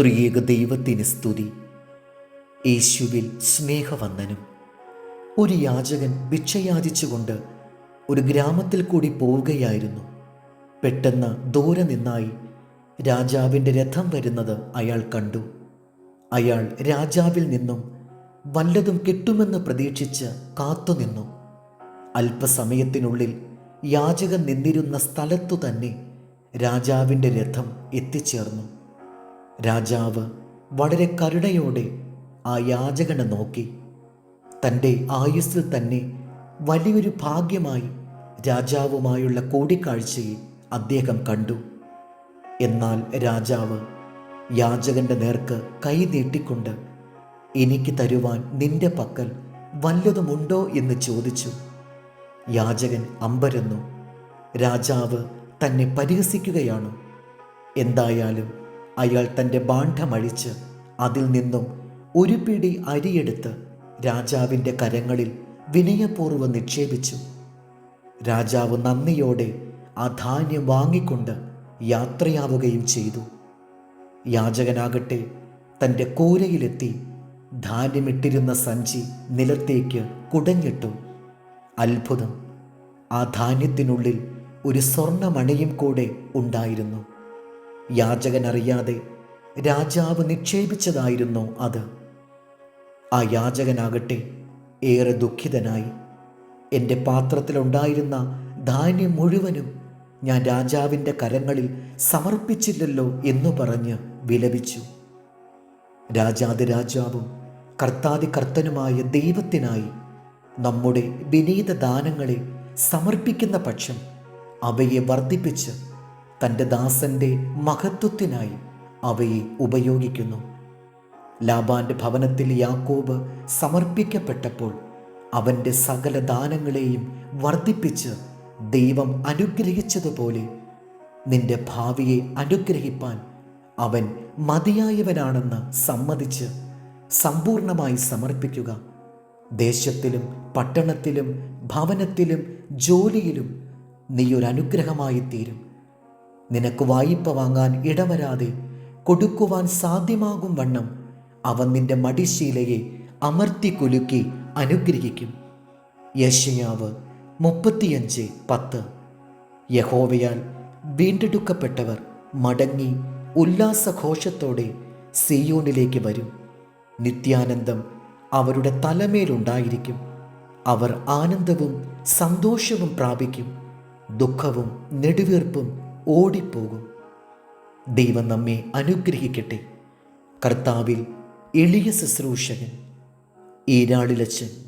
ത്രിയേക ദൈവത്തിന് സ്തുതി. യേശുവിൽ സ്നേഹവന്ദനം. ഒരു യാചകൻ ഭിക്ഷയാചിച്ചുകൊണ്ട് ഒരു ഗ്രാമത്തിൽ കൂടി പോവുകയായിരുന്നു. പെട്ടെന്ന് ദൂരെ നിന്നായി രാജാവിന്റെ രഥം വരുന്നത് അയാൾ കണ്ടു. അയാൾ രാജാവിൽ നിന്നും വല്ലതും കിട്ടുമെന്ന് പ്രതീക്ഷിച്ച് കാത്തുനിന്നു അല്പസമയത്തിനുള്ളിൽ യാചകൻ നിന്നിരുന്ന സ്ഥലത്തു തന്നെ രാജാവിന്റെ രഥം എത്തിച്ചേർന്നു. രാജാവ് വളരെ കരുണയോടെ ആ യാചകനെ നോക്കി. തന്റെ ആയുസ്സിൽ തന്നെ വലിയൊരു ഭാഗ്യമായി രാജാവുമായുള്ള കൂടിക്കാഴ്ചയെ അദ്ദേഹം കണ്ടു. എന്നാൽ രാജാവ് യാചകന്റെ നേർക്ക് കൈ നീട്ടിക്കൊണ്ട് എനിക്ക് തരുവാൻ നിന്റെ പക്കൽ വല്ലതുമുണ്ടോ? എന്ന് ചോദിച്ചു. യാചകൻ അമ്പരന്നു രാജാവ് തന്നെ പരിഹസിക്കുകയാണ്? എന്തായാലും അയാൾ തന്റെ ബാണ്ഡമഴിച്ച് അതിൽ നിന്നും ഒരു പിടി അരിയെടുത്ത് രാജാവിന്റെ കരങ്ങളിൽ വിനയപൂർവം നിക്ഷേപിച്ചു. രാജാവ് നന്ദിയോടെ ആ ധാന്യം വാങ്ങിക്കൊണ്ട് യാത്രയാവുകയും ചെയ്തു. യാചകനാകട്ടെ തന്റെ കൂരയിലെത്തി ധാന്യമിട്ടിരുന്ന സഞ്ചി നിലത്തേക്ക് കുടഞ്ഞിട്ടു. അത്ഭുതം ആ ധാന്യത്തിനുള്ളിൽ ഒരു സ്വർണമണിയും കൂടെ ഉണ്ടായിരുന്നു. യാചകൻ അറിയാതെ രാജാവ് നിക്ഷേപിച്ചതായിരുന്നു അത്. ആ യാചകനാകട്ടെ ഏറെ ദുഃഖിതനായി. എന്റെ പാത്രത്തിലുണ്ടായിരുന്ന ധാന്യം മുഴുവനും ഞാൻ രാജാവിന്റെ കരങ്ങളിൽ സമർപ്പിച്ചില്ലല്ലോ എന്നു പറഞ്ഞ് വിലപിച്ചു. രാജാതി രാജാവും കർത്താതി കർത്തനുമായ ദൈവത്തിനായി നമ്മുടെ വിനീത ദാനങ്ങളെ സമർപ്പിക്കുന്ന പക്ഷം അവയെ വർദ്ധിപ്പിച്ച് തന്റെ ദാസന്റെ മഹത്വത്തിനായി അവയെ ഉപയോഗിക്കുന്നു. ലാബാന്റെ ഭവനത്തിൽ യാക്കോബ് സമർപ്പിക്കപ്പെട്ടപ്പോൾ അവന്റെ സകല ദാനങ്ങളെയും വർദ്ധിപ്പിച്ച് ദൈവം അനുഗ്രഹിച്ചതുപോലെ നിന്റെ ഭാവിയെ അനുഗ്രഹിപ്പാൻ അവൻ മതിയായവനാണെന്ന് സമ്മതിച്ച് സമ്പൂർണമായി സമർപ്പിക്കുക. ദേശത്തിലും പട്ടണത്തിലും ഭവനത്തിലും ജോലിയിലും നീ ഒരു അനുഗ്രഹമായി തീരും നിനക്ക് വായ്പ വാങ്ങാൻ ഇടവരാതെ കൊടുക്കുവാൻ സാധ്യമാകും വണ്ണം അവൻ നിന്റെ മടിശീലയെ അമർത്തി കുലുക്കി അനുഗ്രഹിക്കും. യശയാവ് മുപ്പത്തിയഞ്ച് പത്ത്. യഹോവയാൽ വീണ്ടെടുക്കപ്പെട്ടവർ മടങ്ങി ഉല്ലാസഘോഷത്തോടെ സിയോണിലേക്ക് വരും. നിത്യാനന്ദം അവരുടെ തലമേലുണ്ടായിരിക്കും അവർ ആനന്ദവും സന്തോഷവും പ്രാപിക്കും. ദുഃഖവും നെടുവീർപ്പും ഓടിപ്പോകും. ദൈവം നമ്മെ അനുഗ്രഹിക്കട്ടെ. കർത്താവിൽ എളിയ ശുശ്രൂഷകൻ ഈരാളിലച്ചൻ